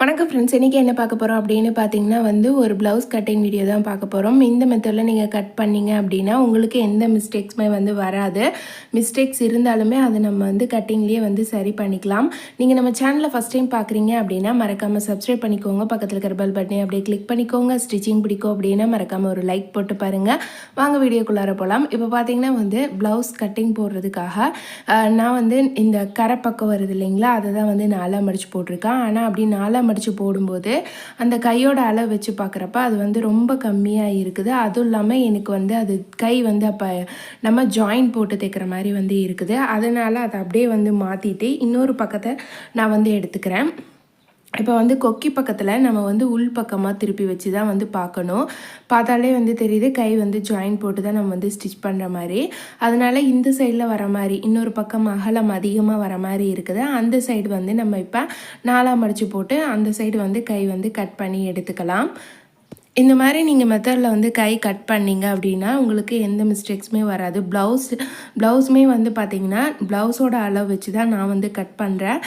வணக்கம் ஃப்ரெண்ட்ஸ் இன்றைக்கி என்ன பார்க்க போகிறோம் அப்படின்னு பார்த்தீங்கன்னா வந்து ஒரு ப்ளவுஸ் கட்டிங் வீடியோ தான் பார்க்க போகிறோம் இந்த மெத்தடில் நீங்கள் கட் பண்ணீங்க அப்படின்னா உங்களுக்கு எந்த மிஸ்டேக்ஸுமே வந்து வராது. மிஸ்டேக்ஸ் இருந்தாலுமே அதை நம்ம வந்து கட்டிங்லேயே வந்து சரி பண்ணிக்கலாம். நீங்கள் நம்ம சேனலை ஃபஸ்ட் டைம் பார்க்குறீங்க அப்படின்னா மறக்காமல் சப்ஸ்கிரைப் பண்ணிக்கோங்க. பக்கத்தில் இருக்கிற பெல் பட்டனை அப்படியே கிளிக் பண்ணிக்கோங்க. ஸ்டிச்சிங் பிடிக்கும் அப்படின்னா மறக்காமல் ஒரு லைக் போட்டு பாருங்கள் வாங்க வீடியோக்குள்ளார போகலாம் இப்போ பார்த்தீங்கன்னா வந்து ப்ளவுஸ் கட்டிங் போடுறதுக்காக நான் வந்து இந்த கரை பக்கம் வருது இல்லைங்களா? அதை தான் வந்து நாலாக மடித்து போட்டிருக்கேன். ஆனால் அப்படி நாலாக அடித்து போடும்போது அந்த கையோட அளவு வச்சு பார்க்குறப்ப அது வந்து ரொம்ப கம்மியாக இருக்குது. அதுவும் இல்லாமல் எனக்கு வந்து அது கை வந்து அப்போ நம்ம ஜாயின் போட்டு தைக்கிற மாதிரி வந்து இருக்குது. அதனால் அதை அப்படியே வந்து மாற்றிட்டு இன்னொரு பக்கத்தை நான் வந்து எடுத்துக்கிறேன். இப்போ வந்து கொக்கி பக்கத்தில் நம்ம வந்து உள் பக்கமாக திருப்பி வச்சு தான் வந்து பார்க்கணும். பார்த்தாலே வந்து தெரியுது கை வந்து ஜாயின் போட்டு தான் நம்ம வந்து ஸ்டிச் பண்ணுற மாதிரி. அதனால் இந்த சைடில் வர மாதிரி இன்னொரு பக்கம் அகலம் அதிகமாக வர மாதிரி இருக்குது. அந்த சைடு வந்து நம்ம இப்போ நாலாம் மடித்து போட்டு அந்த சைடு வந்து கை வந்து கட் பண்ணி எடுத்துக்கலாம். இந்த மாதிரி நீங்கள் மெத்தடில் வந்து கை கட் பண்ணிங்க அப்படின்னா உங்களுக்கு எந்த மிஸ்டேக்ஸுமே வராது. ப்ளவுஸ் ப்ளவுஸுமே வந்து பார்த்திங்கன்னா ப்ளவுஸோட அளவு வச்சு தான் நான் வந்து கட் பண்ணுறேன்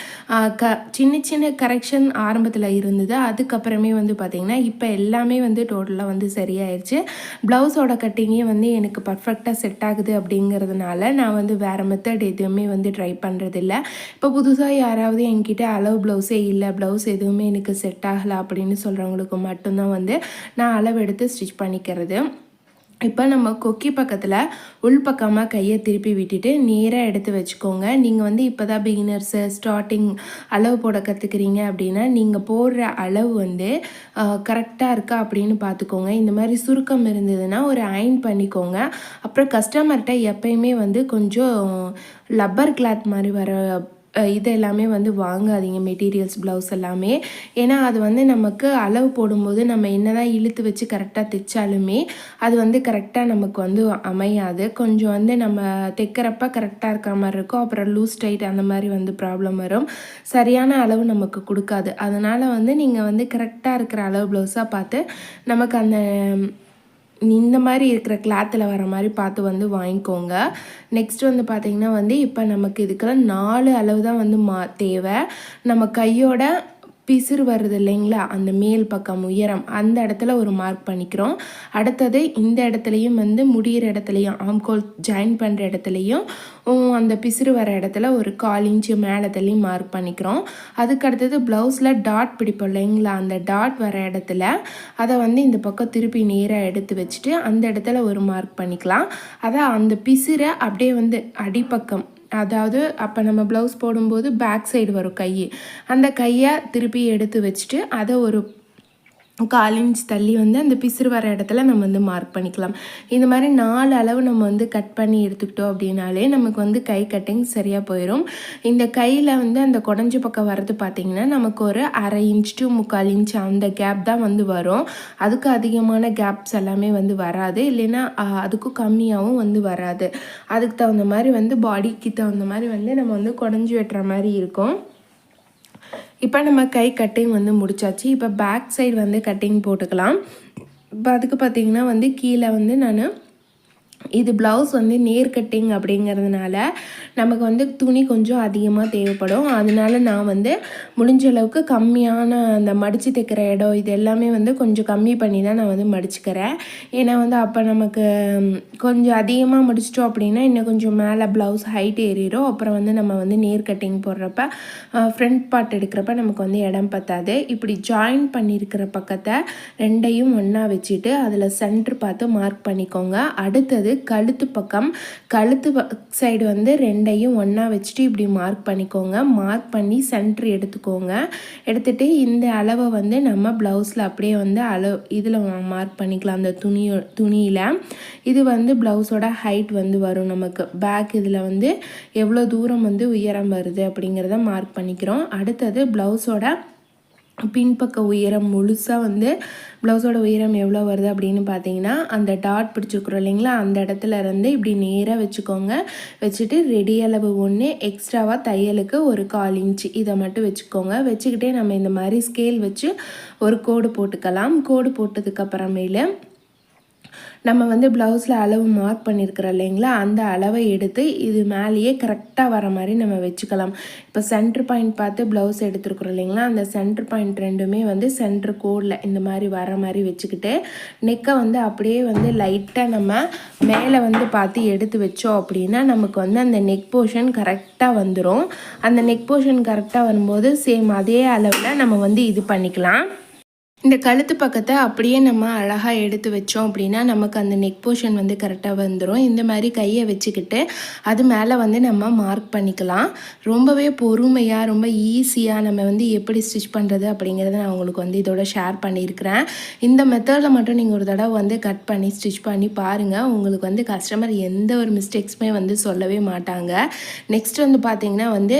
க சின்ன சின்ன கரெக்ஷன் ஆரம்பத்தில் இருந்தது. அதுக்கப்புறமே வந்து பார்த்திங்கன்னா இப்போ எல்லாமே வந்து டோட்டலாக வந்து சரியாயிருச்சு. ப்ளவுஸோட கட்டிங்கே வந்து எனக்கு பர்ஃபெக்டாக செட் ஆகுது அப்படிங்கிறதுனால நான் வந்து வேறு மெத்தட் எதுவுமே வந்து ட்ரை பண்ணுறதில்ல இப்போ புதுசாக யாராவது என்கிட்ட அளவு ப்ளவுஸே இல்லை ப்ளவுஸ் எதுவுமே எனக்கு செட் ஆகலை அப்படின்னு சொல்கிறவங்களுக்கு மட்டும்தான் வந்து நான் அளவெடுத்து ஸ்டிச் பண்ணிக்கிறது. இப்போ நம்ம கொக்கி பக்கத்தில் உள் பக்கமாக கையை திருப்பி விட்டுட்டு நேராக எடுத்து வச்சுக்கோங்க. நீங்கள் வந்து இப்போ தான் பிகினர்ஸு ஸ்டார்டிங் அளவு போட கற்றுக்குறீங்க அப்படின்னா நீங்கள் போடுற அளவு வந்து கரெக்டாக இருக்கா அப்படின்னு பார்த்துக்கோங்க இந்த மாதிரி சுருக்கம் இருந்ததுன்னா ஒரு அயன் பண்ணிக்கோங்க. அப்புறம் கஸ்டமர்கிட்ட எப்பயுமே வந்து கொஞ்சம் லப்பர் கிளாத் மாதிரி வர இது எல்லாமே வந்து வாங்காதீங்க மெட்டீரியல்ஸ் ப்ளவுஸ் எல்லாமே. ஏன்னா அது வந்து நமக்கு அளவு போடும்போது நம்ம என்னதான் இழுத்து வச்சு கரெக்டாக தைச்சாலுமே அது வந்து கரெக்டாக நமக்கு வந்து அமையாது. கொஞ்சம் வந்து நம்ம தைக்கிறப்ப கரெக்டாக இருக்கிற மாதிரி இருக்கும். அப்புறம் லூஸ் டைட் அந்த மாதிரி வந்து ப்ராப்ளம் வரும். சரியான அளவு நமக்கு கொடுக்காது. அதனால் வந்து நீங்கள் வந்து கரெக்டாக இருக்கிற அளவு ப்ளவுஸாக பார்த்து நமக்கு அந்த இந்த மாதிரி இருக்கிற கிளாத்தில் வர மாதிரி பார்த்து வந்து வாங்கிக்கோங்க. நெக்ஸ்ட் வந்து பார்த்திங்கன்னா வந்து இப்போ நமக்கு இதுக்கெல்லாம் நாலு அளவு தான் வந்து மா தேவை. நம்ம கையோட பிசிறு வருது இல்லைங்களா? அந்த மேல் பக்கம் உயரம் அந்த இடத்துல ஒரு மார்க் பண்ணிக்கிறோம். அடுத்தது இந்த இடத்துலையும் வந்து முடிகிற இடத்துலையும் ஆம்கோல் ஜாயின் பண்ணுற இடத்துலையும் அந்த பிசிறு வர இடத்துல ஒரு கால் இன்ச்சு மேலே தள்ளி மார்க் பண்ணிக்கிறோம். அதுக்கு அடுத்தது ப்ளவுஸில் டாட் பிடிப்போம் இல்லைங்களா? அந்த டாட் வர இடத்துல அதை வந்து இந்த பக்கம் திருப்பி நேராக எடுத்து வச்சுட்டு அந்த இடத்துல ஒரு மார்க் பண்ணிக்கலாம். அதான் அந்த பிசிறை அப்படியே வந்து அடிப்பக்கம் அதாவது அப்போ நம்ம ப்ளவுஸ் போடும்போது பேக் சைடு வரும் கை அந்த கையை திருப்பி எடுத்து வச்சுட்டு அதை ஒரு கால் இன்ச் தள்ளி வந்து அந்த பிசுறு வர இடத்துல நம்ம வந்து மார்க் பண்ணிக்கலாம். இந்த மாதிரி நாலு அளவு நம்ம வந்து கட் பண்ணி எடுத்துக்கிட்டோம் அப்படின்னாலே நமக்கு வந்து கை கட்டிங் சரியாக போயிடும் இந்த கையில் வந்து அந்த குடஞ்ச பக்கம் வர்றது பார்த்திங்கன்னா நமக்கு ஒரு அரை இன்ச் டு முக்கால் இன்ச் அந்த கேப் தான் வந்து வரும். அதுக்கு அதிகமான கேப்ஸ் எல்லாமே வந்து வராது. இல்லைன்னா அதுக்கும் கம்மியாகவும் வந்து வராது. அதுக்கு தகுந்த மாதிரி வந்து பாடிக்கு தகுந்த மாதிரி வந்து நம்ம வந்து குடஞ்சி வெட்டுற மாதிரி இருக்கும். இப்போ நம்ம கை கட்டிங் வந்து முடிச்சாச்சு. இப்போ பேக் சைடு வந்து கட்டிங் போட்டுக்கலாம். இப்போ அதுக்கு பார்த்தீங்கன்னா வந்து கீழே வந்து நான் இது ப்ளவுஸ் வந்து நேர் கட்டிங் அப்படிங்கிறதுனால நமக்கு வந்து துணி கொஞ்சம் அதிகமாக தேவைப்படும். அதனால நான் வந்து முடிஞ்ச அளவுக்கு கம்மியான அந்த மடித்து தைக்கிற இடம் இது எல்லாமே வந்து கொஞ்சம் கம்மி பண்ணி தான் நான் வந்து மடிச்சுக்கிறேன். ஏன்னா வந்து அப்போ நமக்கு கொஞ்சம் அதிகமாக முடிச்சிட்டோம் அப்படின்னா இன்னும் கொஞ்சம் மேலே ப்ளவுஸ் ஹைட் ஏறிடும் அப்புறம் வந்து நம்ம வந்து நேர் கட்டிங் போடுறப்ப ஃப்ரண்ட் பார்ட் எடுக்கிறப்ப நமக்கு வந்து இடம் பத்தாது. இப்படி ஜாயின் பண்ணியிருக்கிற பக்கத்தை ரெண்டையும் ஒன்றா வச்சுட்டு அதில் சென்டர் பார்த்து மார்க் பண்ணிக்கோங்க. அடுத்தது கழுத்து பக்கம் கழுத்து சைடு வந்து ரெண்டையும் ஒன்றா வச்சுட்டு இப்படி மார்க் பண்ணிக்கோங்க. மார்க் பண்ணி சென்ட்ரு எடுத்துக்கோங்க. எடுத்துட்டு இந்த அளவை வந்து நம்ம ப்ளவுஸில் அப்படியே வந்து அளவு இதில் மார்க் பண்ணிக்கலாம். அந்த துணியோ துணியில். இது வந்து ப்ளவுஸோட ஹைட் வந்து வரும் நமக்கு. பேக் இதில் வந்து எவ்வளோ தூரம் வந்து உயரம் வருது அப்படிங்கிறத மார்க் பண்ணிக்கிறோம். அடுத்தது ப்ளவுஸோட பின்பக்க உயரம் முழுசாக வந்து ப்ளவுஸோட உயரம் எவ்வளோ வருது அப்படின்னு பார்த்தீங்கன்னா அந்த டாட் பிடிச்சிருக்குறோம் இல்லைங்களா? அந்த இடத்துல இருந்து இப்படி நேராக வச்சுக்கோங்க. வச்சுட்டு ரெடி அளவு ஒன்று எக்ஸ்ட்ராவாக தையலுக்கு ஒரு கால் இன்ச்சு இதை மட்டும் வச்சுக்கோங்க. வச்சுக்கிட்டே நம்ம இந்த மாதிரி ஸ்கேல் வச்சு ஒரு கோடு போட்டுக்கலாம். கோடு போட்டதுக்கப்புறமேலு நம்ம வந்து ப்ளவுஸில் அளவு மார்க் பண்ணியிருக்கிறோம் இல்லைங்களா? அந்த அளவை எடுத்து இது மேலேயே கரெக்டாக வர மாதிரி நம்ம வச்சுக்கலாம். இப்போ சென்டர் பாயிண்ட் பார்த்து ப்ளவுஸ் எடுத்துருக்குறோம் இல்லைங்களா? அந்த சென்டர் பாயிண்ட் ரெண்டுமே வந்து சென்டர் கோடில் இந்த மாதிரி வர மாதிரி வச்சுக்கிட்டு நெக்கை வந்து அப்படியே வந்து லைட்டாக நம்ம மேலே வந்து பார்த்து எடுத்து வச்சோம் அப்படின்னா நமக்கு வந்து அந்த நெக் போர்ஷன் கரெக்டாக வந்துடும் அந்த நெக் போர்ஷன் கரெக்டாக வரும்போது சேம் அதே அளவில் நம்ம வந்து இது பண்ணிக்கலாம். இந்த கழுத்து பக்கத்தை அப்படியே நம்ம அழகாக எடுத்து வச்சோம் அப்படின்னா நமக்கு அந்த நெக் போர்ஷன் வந்து கரெக்டாக வந்துடும் இந்த மாதிரி கையை வச்சுக்கிட்டு அது மேலே வந்து நம்ம மார்க் பண்ணிக்கலாம். ரொம்பவே பொறுமையாக ரொம்ப ஈஸியாக நம்ம வந்து எப்படி ஸ்டிச் பண்ணுறது அப்படிங்கிறத நான் உங்களுக்கு வந்து இதோட ஷேர் பண்ணியிருக்கிறேன். இந்த மெத்தடில் மட்டும் நீங்கள் ஒரு தடவை வந்து கட் பண்ணி ஸ்டிச் பண்ணி பாருங்கள் உங்களுக்கு வந்து கஸ்டமர் எந்த ஒரு மிஸ்டேக்ஸுமே வந்து சொல்லவே மாட்டாங்க. நெக்ஸ்ட் வந்து பார்த்தீங்கன்னா வந்து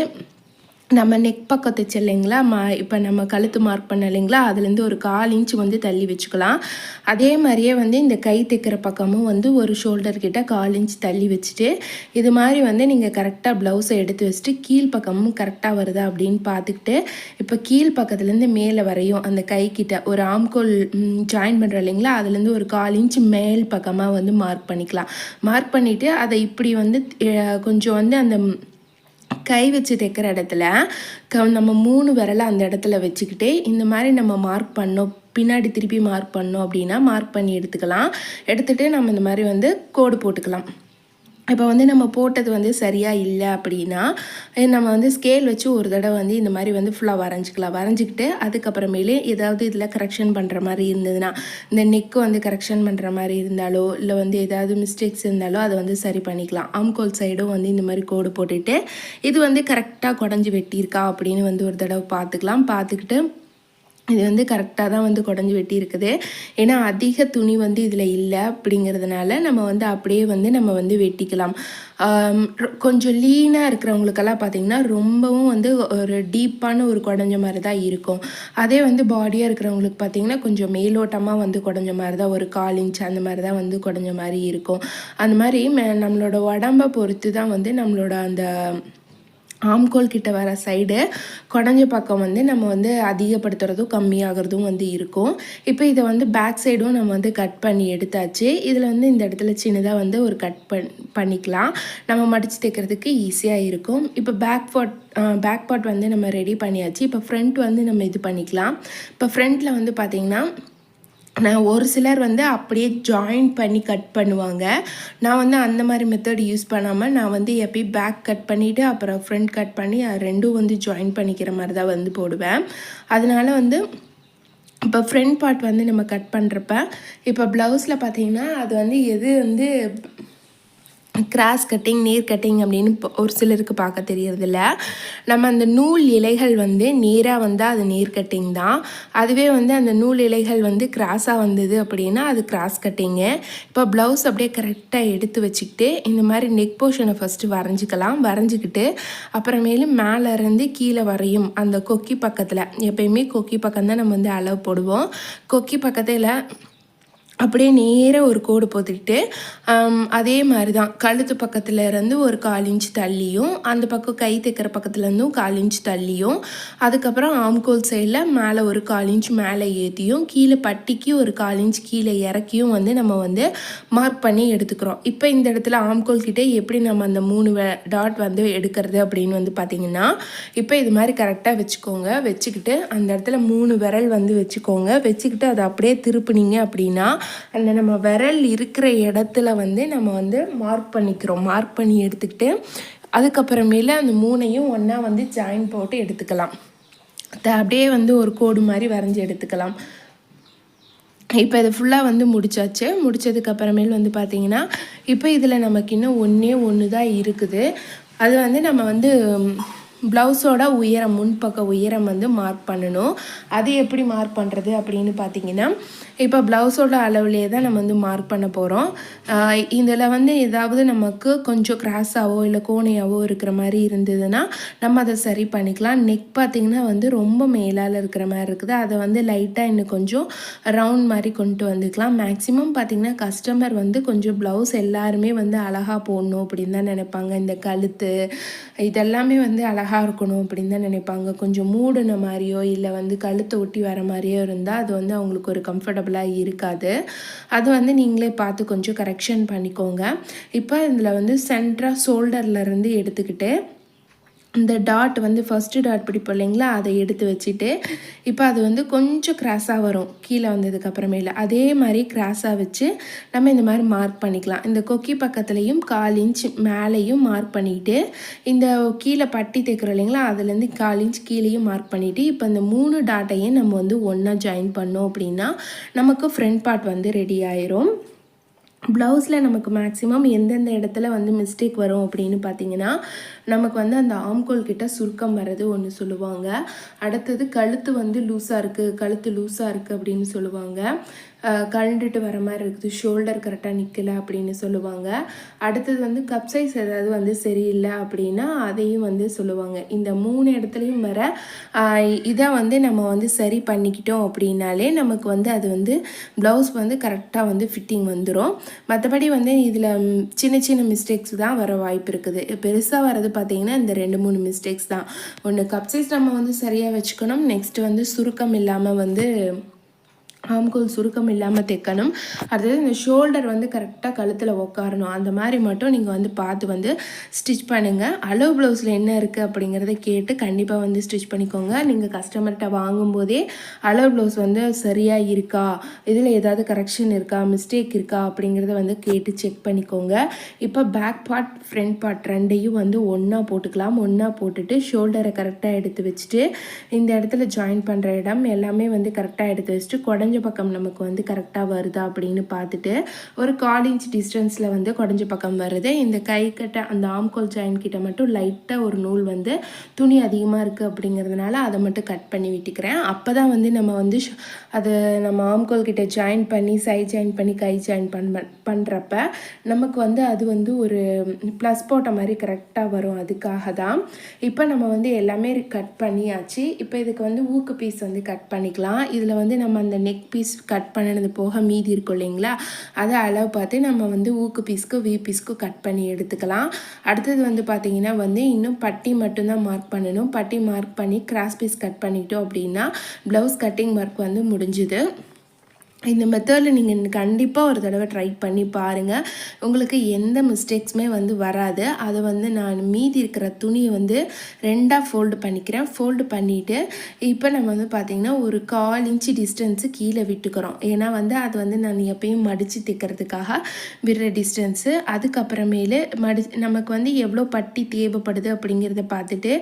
நம்ம நெக் பக்கத்து இல்லைங்களா? மா இப்போ நம்ம கழுத்து மார்க் பண்ண இல்லைங்களா? அதுலேருந்து ஒரு கால் இன்ச் வந்து தள்ளி வச்சுக்கலாம். அதே மாதிரியே வந்து இந்த கை தைக்கிற பக்கமும் வந்து ஒரு ஷோல்டர் கிட்ட கால் இன்ச் தள்ளி வச்சுட்டு இது மாதிரி வந்து நீங்கள் கரெக்டாக ப்ளவுஸை எடுத்து வச்சுட்டு கீழ் பக்கமும் கரெக்டாக வருதா அப்படின்னு பார்த்துக்கிட்டு இப்போ கீழ் பக்கத்துலேருந்து மேலே வரையும் அந்த கை கிட்ட ஒரு ஆம்கோல் ஜாயின் பண்ணுறோம் இல்லைங்களா? அதுலேருந்து ஒரு கால் இன்ச் மேல் பக்கமாக வந்து மார்க் பண்ணிக்கலாம். மார்க் பண்ணிவிட்டு அதை இப்படி வந்து கொஞ்சம் வந்து அந்த கை வச்சு தைக்கிற இடத்துல க நம்ம மூணு விரலை அந்த இடத்துல வச்சுக்கிட்டே இந்த மாதிரி நம்ம மார்க் பண்ணோம் பின்னாடி திருப்பி மார்க் பண்ணோம் அப்படின்னா மார்க் பண்ணி எடுத்துக்கலாம். எடுத்துகிட்டு நம்ம இந்த மாதிரி வந்து கோடு போட்டுக்கலாம். இப்போ வந்து நம்ம போட்டது வந்து சரியாக இல்லை அப்படின்னா நம்ம வந்து ஸ்கேல் வச்சு ஒரு தடவை வந்து இந்த மாதிரி வந்து ஃபுல்லாக வரைஞ்சிக்கலாம். வரைஞ்சிக்கிட்டு அதுக்கப்புறமேலே ஏதாவது இதில் கரெக்ஷன் பண்ணுற மாதிரி இருந்ததுன்னா இந்த நெக்கு வந்து கரெக்ஷன் பண்ணுற மாதிரி இருந்தாலோ இல்லை வந்து ஏதாவது மிஸ்டேக்ஸ் இருந்தாலோ அதை வந்து சரி பண்ணிக்கலாம். ஆம்கோல் சைடும் வந்து இந்த மாதிரி கோடு போட்டுட்டு இது வந்து கரெக்டாக குடஞ்சி வெட்டியிருக்கா அப்படின்னு வந்து ஒரு தடவை பார்த்துக்கலாம். பார்த்துக்கிட்டு இது வந்து கரெக்டாக தான் வந்து குடஞ்சி வெட்டி இருக்குது ஏன்னா அதிக துணி வந்து இதில் இல்லை அப்படிங்கிறதுனால நம்ம வந்து அப்படியே வந்து நம்ம வந்து வெட்டிக்கலாம். கொஞ்சம் லீனாக இருக்கிறவங்களுக்கெல்லாம் பார்த்திங்கன்னா ரொம்பவும் வந்து ஒரு டீப்பான ஒரு குடஞ்ச மாதிரி தான் இருக்கும். அதே வந்து பாடியாக இருக்கிறவங்களுக்கு பார்த்திங்கன்னா கொஞ்சம் மேலோட்டமாக வந்து குடஞ்ச மாதிரி தான் ஒரு கால் இன்ச் அந்த மாதிரி தான் வந்து குடஞ்ச மாதிரி இருக்கும். அந்த மாதிரி மே- நம்மளோட உடம்பை பொறுத்து தான் வந்து நம்மளோட அந்த ஆம்கோல் கிட்ட வர சைடு குடஞ்ச பக்கம் வந்து நம்ம வந்து அதிகப்படுத்துறதும் கம்மியாகிறதும் வந்து இருக்கும். இப்போ இதை வந்து பேக் சைடும் நம்ம வந்து கட் பண்ணி எடுத்தாச்சு. இதில் வந்து இந்த இடத்துல சின்னதாக வந்து ஒரு கட் பண் பண்ணிக்கலாம். நம்ம மடித்து தைக்கிறதுக்கு ஈஸியாக இருக்கும். இப்போ பேக் பாட் பேக் பாட் வந்து நம்ம ரெடி பண்ணியாச்சு. இப்போ ஃப்ரண்ட் வந்து நம்ம இது பண்ணிக்கலாம். இப்போ ஃப்ரண்ட்டில் வந்து பார்த்திங்கன்னா நான் ஒரு சிலர் வந்து அப்படியே ஜாயின் பண்ணி கட் பண்ணுவாங்க. நான் வந்து அந்த மாதிரி மெத்தட் யூஸ் பண்ணாமல் நான் வந்து எப்பயும் பேக் கட் பண்ணிவிட்டு அப்புறம் ஃப்ரண்ட் கட் பண்ணி ரெண்டும் வந்து ஜாயின் பண்ணிக்கிற மாதிரி தான் வந்து போடுவேன். அதனால வந்து இப்போ ஃப்ரண்ட் பார்ட் வந்து நம்ம கட் பண்ணுறப்ப இப்போ ப்ளவுஸில் பார்த்தீங்கன்னா அது வந்து எது வந்து கிராஸ் கட்டிங் நேர் கட்டிங் அப்படின்னு இப்போ ஒரு சிலருக்கு பார்க்க தெரியறதில்ல. நம்ம அந்த நூல் இலைகள் வந்து நேராக வந்தால் அது நேர் கட்டிங் தான். அதுவே வந்து அந்த நூல் இலைகள் வந்து கிராஸாக வந்தது அப்படின்னா அது கிராஸ் கட்டிங்கு இப்போ ப்ளவுஸ் அப்படியே கரெக்டாக எடுத்து வச்சுக்கிட்டு இந்த மாதிரி நெக் போர்ஷனை ஃபஸ்ட்டு வரைஞ்சிக்கலாம். வரைஞ்சிக்கிட்டு அப்புறமேலு மேலே இருந்து கீழே வரையும் அந்த கொக்கி பக்கத்தில். எப்பயுமே கொக்கி பக்கம் தான் நம்ம வந்து அளவு போடுவோம். கொக்கி பக்கத்தில் அப்படியே நேராக ஒரு கோடு போட்டுக்கிட்டு அதே மாதிரி தான் கழுத்து பக்கத்தில் இருந்து ஒரு கால் இன்ச் தள்ளியும் அந்த பக்கம் கை தைக்கிற பக்கத்துலேருந்தும் கால் இன்ச் தள்ளியும் அதுக்கப்புறம் ஆம்கோல் சைடில் மேலே ஒரு கால் இன்ச் மேலே ஏற்றியும் கீழே பட்டிக்கு ஒரு கால் இன்ச் கீழே இறக்கியும் வந்து நம்ம வந்து மார்க் பண்ணி எடுத்துக்கிறோம். இப்போ இந்த இடத்துல ஆம்கோல் கிட்டே எப்படி நம்ம அந்த மூணு டாட் வந்து எடுக்கிறது அப்படின்னு வந்து பார்த்தீங்கன்னா இப்போ இது மாதிரி கரெக்டாக வச்சுக்கோங்க. வச்சுக்கிட்டு அந்த இடத்துல மூணு விரல் வந்து வச்சுக்கோங்க. வச்சுக்கிட்டு அதை அப்படியே திருப்புனீங்க அப்படின்னா அந்த நம்ம விரல் இருக்கிற இடத்துல வந்து நம்ம வந்து மார்க் பண்ணிக்கிறோம். மார்க் பண்ணி எடுத்துக்கிட்டு அதுக்கப்புறமேல அந்த மூணையும் ஒன்றா வந்து ஜாயின் போட்டு எடுத்துக்கலாம். அப்படியே வந்து ஒரு கோடு மாதிரி வரைஞ்சி எடுத்துக்கலாம். இப்போ இது ஃபுல்லாக வந்து முடிச்சாச்சு. முடித்ததுக்கப்புறமேல் வந்து பார்த்திங்கன்னா இப்போ இதில் நமக்கு இன்னும் ஒன்றே ஒன்று தான் இருக்குது. அது வந்து நம்ம வந்து ப்ளவுஸோட உயரம் முன்பக்க உயரம் வந்து மார்க் பண்ணணும். அது எப்படி மார்க் பண்ணுறது அப்படின்னு பார்த்தீங்கன்னா இப்போ ப்ளவுஸோட அளவுலேயே தான் நம்ம வந்து மார்க் பண்ண போகிறோம் இதில் வந்து ஏதாவது நமக்கு கொஞ்சம் கிராஸாவோ இல்லை கோணையாவோ இருக்கிற மாதிரி இருந்ததுன்னா நம்ம அதை சரி பண்ணிக்கலாம். நெக் பார்த்திங்கன்னா வந்து ரொம்ப மேலால் இருக்கிற மாதிரி இருக்குது. அதை வந்து லைட்டாக இன்னும் கொஞ்சம் ரவுண்ட் மாதிரி கொண்டு வந்துக்கலாம். மேக்ஸிமம் பார்த்திங்கன்னா கஸ்டமர் வந்து கொஞ்சம் ப்ளவுஸ் எல்லாருமே வந்து அழகாக போடணும் அப்படின்னு தான் நினைப்பாங்க. இந்த கழுத்து இதெல்லாமே வந்து அழகாக அழகாக இருக்கணும் அப்படின்னு தான் நினைப்பாங்க. கொஞ்சம் மூடின மாதிரியோ இல்லை வந்து கழுத்தை ஒட்டி வர மாதிரியோ இருந்தால் அது வந்து அவங்களுக்கு ஒரு கம்ஃபர்டபுளாக இருக்காது. அது வந்து நீங்களே பார்த்து கொஞ்சம் கரெக்ஷன் பண்ணிக்கோங்க. இப்போ இதில் வந்து சென்ட்ராக ஷோல்டர்லேருந்து எடுத்துக்கிட்டு இந்த டாட் வந்து ஃபஸ்ட்டு டாட் பிடிப்போம் இல்லைங்களா? அதை எடுத்து வச்சுட்டு இப்போ அது வந்து கொஞ்சம் கிராஸாக வரும். கீழே வந்ததுக்கு அப்புறமேல. அதே மாதிரி கிராஸாக வச்சு நம்ம இந்த மாதிரி மார்க் பண்ணிக்கலாம். இந்த கொக்கி பக்கத்துலேயும் கால் இன்ச் மேலேயும் மார்க் பண்ணிவிட்டு இந்த கீழே பட்டி தைக்கிறோம் இல்லைங்களா? அதுலேருந்து கால் இன்ச் கீழேயும் மார்க் பண்ணிவிட்டு இப்போ இந்த மூணு டாட்டையும் நம்ம வந்து ஒன்றா ஜாயின் பண்ணோம் அப்படின்னா நமக்கு ஃப்ரண்ட் பார்ட் வந்து ரெடி ஆயிரும். ப்ளவுஸில் நமக்கு மேக்ஸிமம் எந்தெந்த இடத்துல வந்து மிஸ்டேக் வரும் அப்படின்னு பார்த்தீங்கன்னா நமக்கு வந்து அந்த ஆம்கோல் கிட்ட சுருக்கம் வர்றது ஒன்று சொல்லுவாங்க. அடுத்தது கழுத்து வந்து லூஸாக இருக்குது கழுத்து லூஸாக இருக்குது அப்படின்னு சொல்லுவாங்க. கழண்டுட்டு வர மாதிரி இருக்குது. ஷோல்டர் கரெக்டாக நிற்கலை அப்படின்னு சொல்லுவாங்க. அடுத்தது வந்து கப் சைஸ் ஏதாவது வந்து சரியில்லை அப்படின்னா அதையும் வந்து சொல்லுவாங்க. இந்த மூணு இடத்துலையும் வர இதை வந்து நம்ம வந்து சரி பண்ணிக்கிட்டோம் அப்படின்னாலே நமக்கு வந்து அது வந்து ப்ளவுஸ் வந்து கரெக்டாக வந்து ஃபிட்டிங் வந்துடும் மற்றபடி வந்து இதில் சின்ன சின்ன மிஸ்டேக்ஸ் தான் வர வாய்ப்பு இருக்குது. பெருசாக வர்றது பார்த்திங்கன்னா இந்த ரெண்டு மூணு மிஸ்டேக்ஸ் தான். ஒன்று கப் சைஸ் நம்ம வந்து சரியாக வச்சுக்கணும். நெக்ஸ்ட் வந்து சுருக்கம் இல்லாமல் வந்து ஆம்கோல் சுருக்கம் இல்லாமல் தைக்கணும். அடுத்தது இந்த ஷோல்டர் வந்து கரெக்டாக கழுத்தில் உட்காரணும் அந்த மாதிரி மட்டும் நீங்கள் வந்து பார்த்து வந்து ஸ்டிச் பண்ணுங்கள் அளவு ப்ளவுஸில் என்ன இருக்குது அப்படிங்கிறத கேட்டு கண்டிப்பாக வந்து ஸ்டிச் பண்ணிக்கோங்க. நீங்கள் கஸ்டமர்கிட்ட வாங்கும்போதே அளவு ப்ளவுஸ் வந்து சரியாக இருக்கா? இதில் ஏதாவது கரெக்ஷன் இருக்கா? மிஸ்டேக் இருக்கா? அப்படிங்கிறத வந்து கேட்டு செக் பண்ணிக்கோங்க. இப்போ பேக் பார்ட் ஃப்ரண்ட் பார்ட் ரெண்டையும் வந்து ஒன்றா போட்டுக்கலாம். ஒன்றா போட்டுட்டு ஷோல்டரை கரெக்டாக எடுத்து வச்சுட்டு இந்த இடத்துல ஜாயின் பண்ணுற இடம் எல்லாமே வந்து கரெக்டாக எடுத்து வச்சுட்டு குடஞ்சி பக்கம் நமக்கு வந்து கரெக்டாக வருதா அப்படின்னு பார்த்துட்டு ஒரு கால் இன்ச் டிஸ்டன்ஸில் வந்து குடஞ்ச பக்கம் வருது. இந்த கை கட்ட அந்த ஆம்கோல் ஜாயின் கிட்ட மட்டும் லைட்டாக ஒரு நூல் வந்து துணி அதிகமாக இருக்குது அப்படிங்கிறதுனால அதை மட்டும் கட் பண்ணி விட்டுக்கிறேன். அப்போ தான் வந்து நம்ம வந்து ஷ்- அது நம்ம ஆம்கோல் கிட்ட ஜாயின் பண்ணி சை ஜாயின் பண்ணி கை ஜாயின் பண்ண பண்ணுறப்ப நமக்கு வந்து அது வந்து ஒரு ப்ளஸ் போட்ட மாதிரி கரெக்டாக வரும். அதுக்காக தான் இப்போ நம்ம வந்து எல்லாமே கட் பண்ணியாச்சு. இப்போ இதுக்கு வந்து ஊக்கு பீஸ் வந்து கட் பண்ணிக்கலாம். இதில் வந்து நம்ம அந்த நெக் பீஸ் கட் பண்ணினது போக மீதி இருக்கும் இல்லைங்களா? அதை அளவு பார்த்து நம்ம வந்து ஊக்கு பீஸ்க்கு வி பீஸ்க்கு கட் பண்ணி எடுத்துக்கலாம். அடுத்தது வந்து பார்த்திங்கன்னா வந்து இன்னும் பட்டி மட்டும்தான் மார்க் பண்ணணும். பட்டி மார்க் பண்ணி கிராஸ் பீஸ் கட் பண்ணிட்டோம் அப்படின்னா ப்ளவுஸ் கட்டிங் ஒர்க் வந்து முடிஞ்சுது. இந்த மெத்தடில் நீங்கள் கண்டிப்பாக ஒரு தடவை ட்ரை பண்ணி பாருங்கள் உங்களுக்கு எந்த மிஸ்டேக்ஸுமே வந்து வராது. அதை வந்து நான் மீதி இருக்கிற துணியை வந்து ரெண்டாக ஃபோல்டு பண்ணிக்கிறேன். ஃபோல்டு பண்ணிவிட்டு இப்போ நம்ம வந்து பார்த்திங்கன்னா ஒரு கால் இன்ச்சு டிஸ்டன்ஸு கீழே விட்டுக்கிறோம். ஏன்னா வந்து அது வந்து நான் எப்பயும் மடித்து தைக்கிறதுக்காக விடுற டிஸ்டன்ஸு அதுக்கப்புறமேலு மடி நமக்கு வந்து எவ்வளோ பட்டி தேவைப்படுது அப்படிங்கிறத பார்த்துட்டு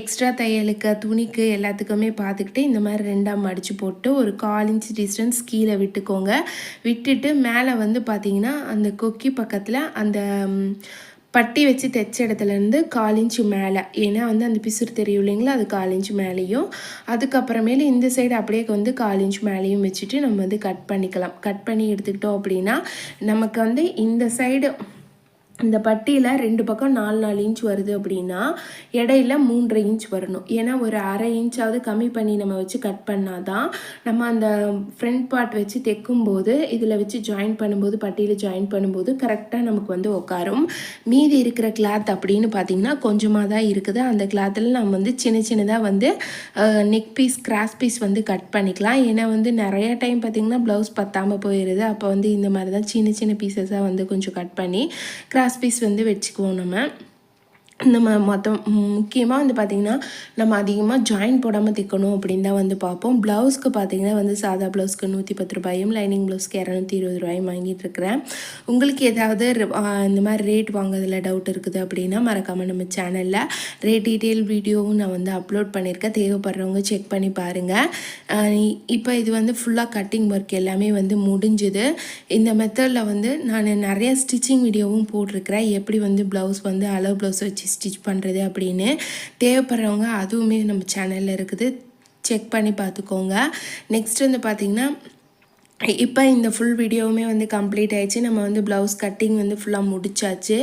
எக்ஸ்ட்ரா தையலுக்கு துணிக்கு எல்லாத்துக்குமே பார்த்துக்கிட்டு இந்த மாதிரி ரெண்டாக மடித்து போட்டு ஒரு கால் இன்ச்சு டிஸ்டன்ஸ் கீழே விட்டுக்கோங்க. விட்டுட்டு மேலே வந்து பார்த்தீங்கன்னா அந்த கொக்கி பக்கத்தில் அந்த பட்டி வச்சு தைச்ச இடத்துலேருந்து கால் இன்ச்சு மேலே. ஏன்னா வந்து அந்த பிசுறு தெரியும் இல்லைங்களா? அது கால் இன்ச் மேலேயும். அதுக்கப்புறமேலு இந்த சைடு அப்படியே வந்து கால் இன்ச் மேலேயும் வச்சுட்டு நம்ம வந்து கட் பண்ணிக்கலாம். கட் பண்ணி எடுத்துக்கிட்டோம் அப்படின்னா நமக்கு வந்து இந்த சைடு இந்த பட்டியில் ரெண்டு பக்கம் நாலு நாலு இன்ச் வருது அப்படின்னா இடையில மூன்றரை இன்ச் வரணும். ஏன்னா ஒரு அரை இன்ச்சாவது கம்மி பண்ணி நம்ம வச்சு கட் பண்ணால் தான் நம்ம அந்த ஃப்ரண்ட் பார்ட் வச்சு தைக்கும்போது இதில் வச்சு ஜாயின் பண்ணும்போது பட்டியில் ஜாயின் பண்ணும்போது கரெக்டாக நமக்கு வந்து உட்காரும் மீதி இருக்கிற கிளாத் அப்படின்னு பார்த்தீங்கன்னா கொஞ்சமாக தான் இருக்குது. அந்த கிளாத்தில் நம்ம வந்து சின்ன சின்னதாக வந்து நெக் பீஸ் கிராஸ் பீஸ் வந்து கட் பண்ணிக்கலாம். ஏன்னா வந்து நிறைய டைம் பார்த்திங்கன்னா ப்ளவுஸ் பத்தாமல் போயிடுது அப்போ வந்து இந்த மாதிரி தான் சின்ன சின்ன பீசஸாக வந்து கொஞ்சம் கட் பண்ணி கிராஸ் பீஸ் வந்து வச்சுக்குவோம் நம்ம. நம்ம மொத்தம் முக்கியமாக வந்து பார்த்திங்கன்னா நம்ம அதிகமாக ஜாயின் போடாமல் தைக்கணும் அப்படின்னு தான் வந்து பார்ப்போம் ப்ளவுஸ்க்கு பார்த்திங்கன்னா வந்து சாதா ப்ளவுஸ்க்கு நூற்றி பத்து ரூபாயும் லைனிங் ப்ளவுஸ்க்கு இரநூத்தி இருபது ரூபாயும் வாங்கிட்டு இருக்கிறேன். உங்களுக்கு ஏதாவது இந்த மாதிரி ரேட் வாங்குறதுல டவுட் இருக்குது அப்படின்னா மறக்காமல் நம்ம சேனலில் ரேட் டீட்டெயில் வீடியோவும் நான் வந்து அப்லோட் பண்ணியிருக்கேன். தேவைப்படுறவங்க செக் பண்ணி பாருங்கள் இப்போ இது வந்து ஃபுல்லாக கட்டிங் ஒர்க் எல்லாமே வந்து முடிஞ்சுது. இந்த மெத்தடில் வந்து நான் நிறைய ஸ்டிச்சிங் வீடியோவும் போட்டிருக்கிறேன். எப்படி வந்து ப்ளவுஸ் வந்து அளவு ப்ளவுஸ் வச்சு வச்சு ஸ்டிச் பண்ணுறது அப்படின்னு. தேவைப்படுறவங்க அதுவுமே நம்ம சேனலில் இருக்குது. செக் பண்ணி பார்த்துக்கோங்க. நெக்ஸ்ட் வந்து பார்த்திங்கன்னா இப்போ இந்த ஃபுல் வீடியோவுமே வந்து கம்ப்ளீட் ஆயிடுச்சு. நம்ம வந்து ப்ளவுஸ் கட்டிங் வந்து ஃபுல்லாக முடிச்சாச்சு.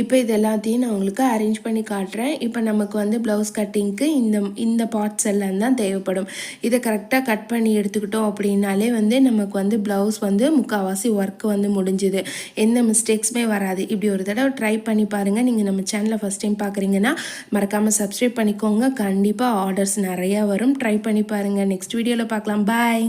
இப்போ இது எல்லாத்தையும் நான் உங்களுக்கு அரேஞ்ச் பண்ணி காட்டுறேன். இப்போ நமக்கு வந்து ப்ளவுஸ் கட்டிங்க்கு இந்த இந்த பார்ட்ஸ் எல்லாம் தான் தேவைப்படும். இதை கரெக்டாக கட் பண்ணி எடுத்துக்கிட்டோம் அப்படின்னாலே வந்து நமக்கு வந்து ப்ளவுஸ் வந்து முக்கால்வாசி ஒர்க் வந்து முடிஞ்சுது. எந்த மிஸ்டேக்ஸுமே வராது. இப்படி ஒரு தடவை ட்ரை பண்ணி பாருங்கள் நீங்கள் நம்ம சேனலை ஃபஸ்ட் டைம் பார்க்குறீங்கன்னா மறக்காமல் சப்ஸ்கிரைப் பண்ணிக்கோங்க. கண்டிப்பாக ஆர்டர்ஸ் நிறையா வரும். ட்ரை பண்ணி பாருங்கள் நெக்ஸ்ட் வீடியோவில் பார்க்கலாம். பாய்